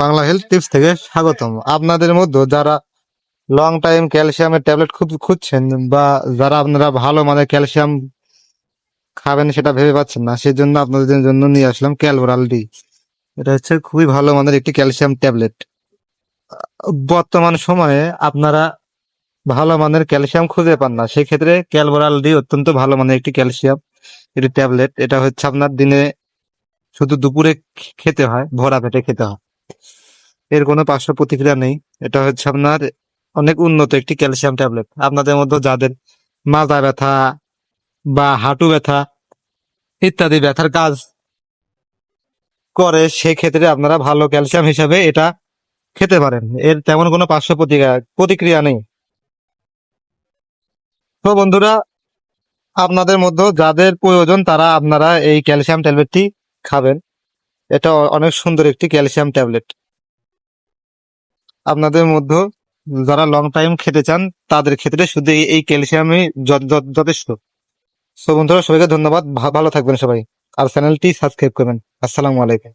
Bangla health tips থেকে স্বাগতম। আপনাদের মধ্যে যারা লং টাইম ক্যালসিয়ামের ট্যাবলেট খুঁজছেন বা যারা আপনারা ভালো মানের ক্যালসিয়াম খাবেন সেটা ভেবে পাচ্ছেন না সেই জন্য আপনাদের জন্য নিয়ে আসলাম ক্যালবোরাল ডি এটা হচ্ছে খুবই ভালো মানের একটি ক্যালসিয়াম ট্যাবলেট বর্তমান সময়ে আপনারা ভালো মানের ক্যালসিয়াম খুঁজে পান না, সেক্ষেত্রে ক্যালবোরাল ডি অত্যন্ত ভালো মানের একটি ক্যালসিয়াম একটি ট্যাবলেট এটা হচ্ছে আপনার দিনে শুধু দুপুরে খেতে হয়, ভরা পেটে খেতে হয়। এর কোনো পার্শ্ব প্রতিক্রিয়া নেই। এটা হচ্ছে আপনার অনেক উন্নত একটি ক্যালসিয়াম ট্যাবলেট। আপনাদের মধ্যে যাদের মাজা ব্যথা বা হাঁটু ব্যথা ইত্যাদি ব্যথার কাজ করে, সেক্ষেত্রে আপনারা ভালো ক্যালসিয়াম হিসাবে এটা খেতে পারেন। এর তেমন কোনো পার্শ্ব প্রতিক্রিয়া প্রতিক্রিয়া নেই। তো বন্ধুরা, আপনাদের মধ্যে যাদের প্রয়োজন, তারা আপনারা এই ক্যালসিয়াম ট্যাবলেটটি খাবেন। এটা অনেক সুন্দর একটি ক্যালসিয়াম ট্যাবলেট। আপনাদের মধ্যে যারা লং টাইম খেতে চান, তাদের ক্ষেত্রে শুধু এই- ক্যালসিয়ামই যথেষ্ট। সো বন্ধুরা, সবাইকে ধন্যবাদ। ভালো থাকবেন সবাই। আর চ্যানেলটি সাবস্ক্রাইব করবেন। আসসালামু আলাইকুম।